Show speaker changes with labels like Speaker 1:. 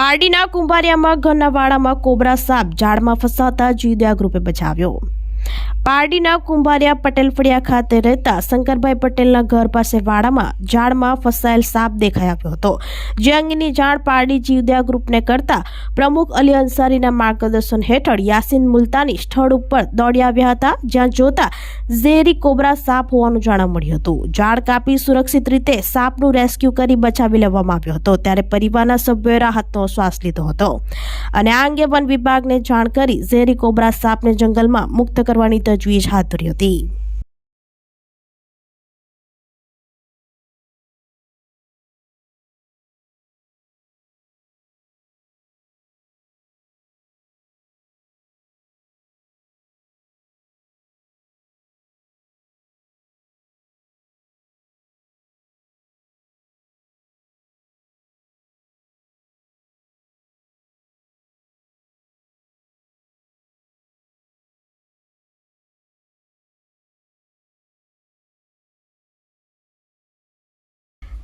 Speaker 1: પારડીના કુંભારિયામાં ઘરના વાડામાં કોબરા સાપ ઝાડમાં ફસાતા જીવદયા ગ્રુપે બચાવ્યો. પારડીના કુંભારિયા પટેલ ફળિયા ખાતે રહેતા શંકરભાઈ પટેલના ઘર પાસે વાડામાં ઝાડમાં ફસાયેલ સાપ દેખાઈ આવ્યો હતો. જે અંગેની જાણ પારડી જીવદયા ગ્રુપને કરતા પ્રમુખ અલી અંસારીના માર્ગદર્શન હેઠળ યાસીન મુલતાની સ્થળ ઉપર દોડી આવ્યા હતા, જ્યાં જોતા ઝેરી કોબરા સાપ હોવાનું જાણવા મળ્યું હતું. ઝાડ કાપી સુરક્ષિત રીતે સાપનું રેસ્ક્યુ કરી બચાવી લેવામાં આવ્યો હતો, ત્યારે પરિવારના સભ્યોએ રાહતનો શ્વાસ લીધો હતો. અને આ અંગે વન વિભાગને જાણ કરી ઝેરી કોબરા સાપને જંગલમાં મુક્ત કરવાની તજવીજ હાથ ધરી હતી.